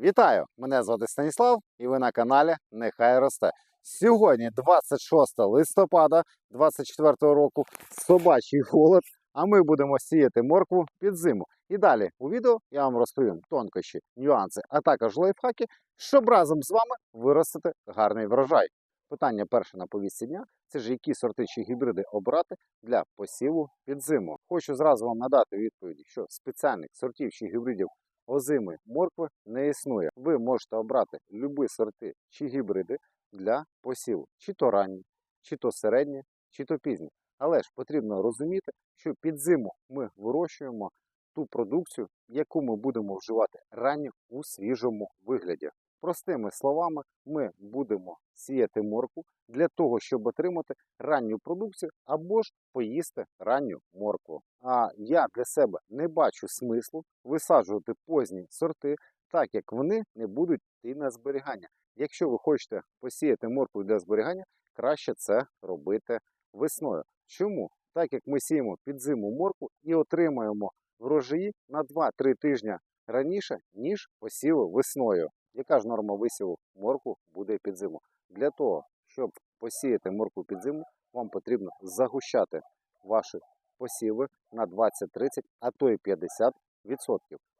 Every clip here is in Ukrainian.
Вітаю! Мене звати Станіслав і ви на каналі Нехай росте. Сьогодні 26 листопада 24 року, собачий холод, а ми будемо сіяти моркву під зиму. І далі у відео я вам розповім тонкощі, нюанси, а також лайфхаки, щоб разом з вами виростити гарний врожай. Питання перше на повісті дня це ж які сорти чи гібриди обрати для посіву під зиму. Хочу зразу вам надати відповіді, що спеціальних сортів чи гібридів озими моркви не існує. Ви можете обрати любі сорти чи гібриди для посіву, чи то ранні, чи то середні, чи то пізні. Але ж потрібно розуміти, що під зиму ми вирощуємо ту продукцію, яку ми будемо вживати ранньо у свіжому вигляді. Простими словами, ми будемо сіяти моркву для того, щоб отримати ранню продукцію або ж поїсти ранню моркву. А я для себе не бачу смислу висаджувати позні сорти, так як вони не будуть йти на зберігання. Якщо ви хочете посіяти моркву для зберігання, краще це робити весною. Чому? Так як ми сіємо під зиму моркву і отримаємо врожаї на 2-3 тижні раніше, ніж посіви весною. Яка ж норма висіву моркву буде під зиму? Для того, щоб посіяти моркву під зиму, вам потрібно загущати ваші посіви на 20-30, а то й 50%.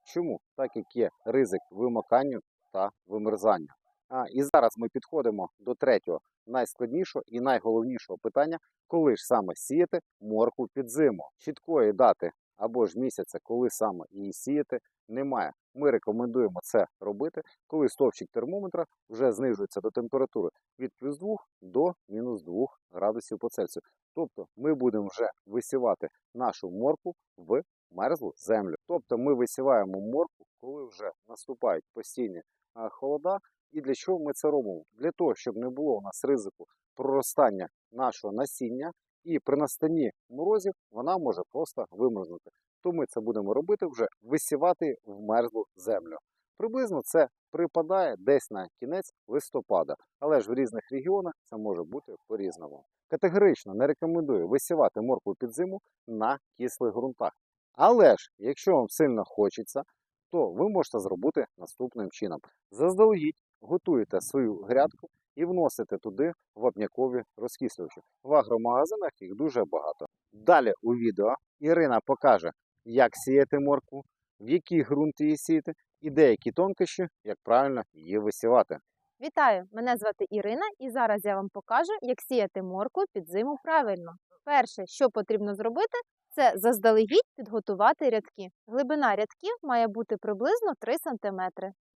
Чому? Так як є ризик вимокання та вимерзання. А, і зараз ми підходимо до третього, найскладнішого і найголовнішого питання, коли ж саме сіяти моркву під зиму. Чіткої дати або ж місяця, коли саме її сіяти, немає. Ми рекомендуємо це робити, коли стовпчик термометра вже знижується до температури від плюс 2 до мінус 2 градусів по Цельсію. Тобто ми будемо вже висівати нашу моркву в мерзлу землю. Тобто ми висіваємо моркву, коли вже наступають постійні холода. І для чого ми це робимо? Для того, щоб не було у нас ризику проростання нашого насіння, і при настанні морозів вона може просто вимерзнути. То ми це будемо робити вже висівати в мерзлу землю. Приблизно це припадає десь на кінець листопада, але ж в різних регіонах це може бути по-різному. Категорично не рекомендую висівати моркву під зиму на кислих ґрунтах. Але ж, якщо вам сильно хочеться, то ви можете зробити наступним чином: заздалегідь готуєте свою грядку і вносите туди вапнякові розкислювачі. В агромагазинах їх дуже багато. Далі у відео Ірина покаже, як сіяти моркву, в які ґрунти її сіяти і деякі тонкощі, як правильно її висівати. Вітаю! Мене звати Ірина, і зараз я вам покажу, як сіяти моркву під зиму правильно. Перше, що потрібно зробити, це заздалегідь підготувати рядки. Глибина рядків має бути приблизно 3 см.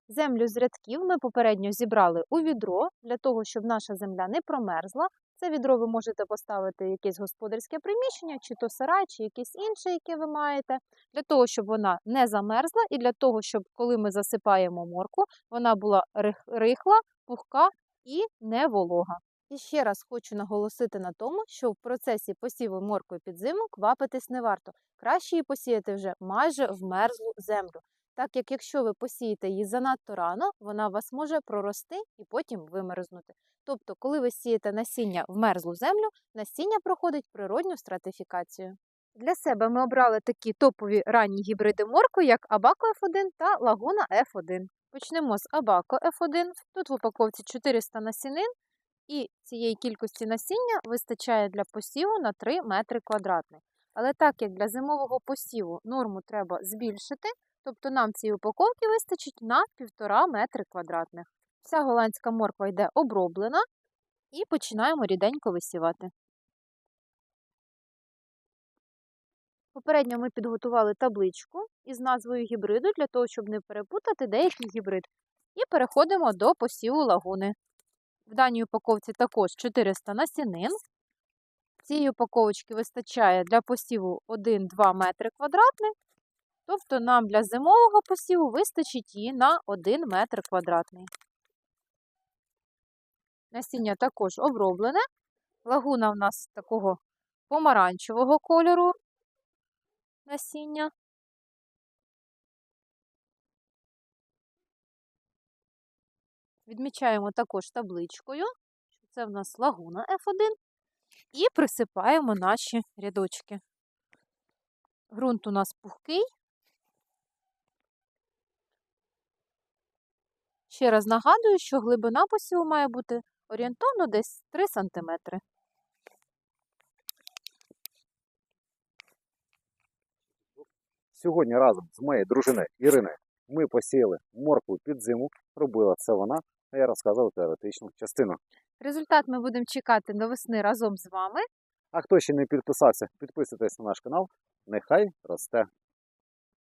Землю з рядків ми попередньо зібрали у відро для того, щоб наша земля не промерзла. Це відро ви можете поставити якесь господарське приміщення, чи то сарай, чи якесь інше, яке ви маєте, для того, щоб вона не замерзла, і для того, щоб коли ми засипаємо морку, вона була рихла, пухка і не волога. І ще раз хочу наголосити на тому, що в процесі посіву моркви під зиму квапитись не варто. Краще її посіяти вже майже в мерзлу землю. Так як якщо ви посієте її занадто рано, вона у вас може прорости і потім вимерзнути. Тобто, коли ви сієте насіння в мерзлу землю, насіння проходить природню стратифікацію. Для себе ми обрали такі топові ранні гібриди моркви, як Абако F1 та Лагуна F1. Почнемо з Абако F1. Тут в упаковці 400 насінин, і цієї кількості насіння вистачає для посіву на 3 метри квадратних. Але так як для зимового посіву норму треба збільшити, тобто нам цієї упаковки вистачить на 1,5 метри квадратних. Вся голландська морква йде оброблена і починаємо ріденько висівати. Попередньо ми підготували табличку із назвою гібриду для того, щоб не перепутати деякий гібрид. І переходимо до посіву лагуни. В даній упаковці також 400 насінин. Цієї упаковочки вистачає для посіву 1-2 метри квадратних. Тобто нам для зимового посіву вистачить її на 1 метр квадратний. Насіння також оброблене. Лагуна в нас такого помаранчевого кольору насіння. Відмічаємо також табличкою, що це в нас лагуна F1, і присипаємо наші рядочки. Грунт у нас пухкий, Ще раз нагадую, що глибина посіву має бути орієнтовно десь 3 см. Сьогодні разом з моєю дружиною Іриною ми посіяли моркву під зиму. Робила це вона, а я розказував теоретичну частину. Результат ми будемо чекати до весни разом з вами. А хто ще не підписався, підписуйтесь на наш канал. Нехай росте.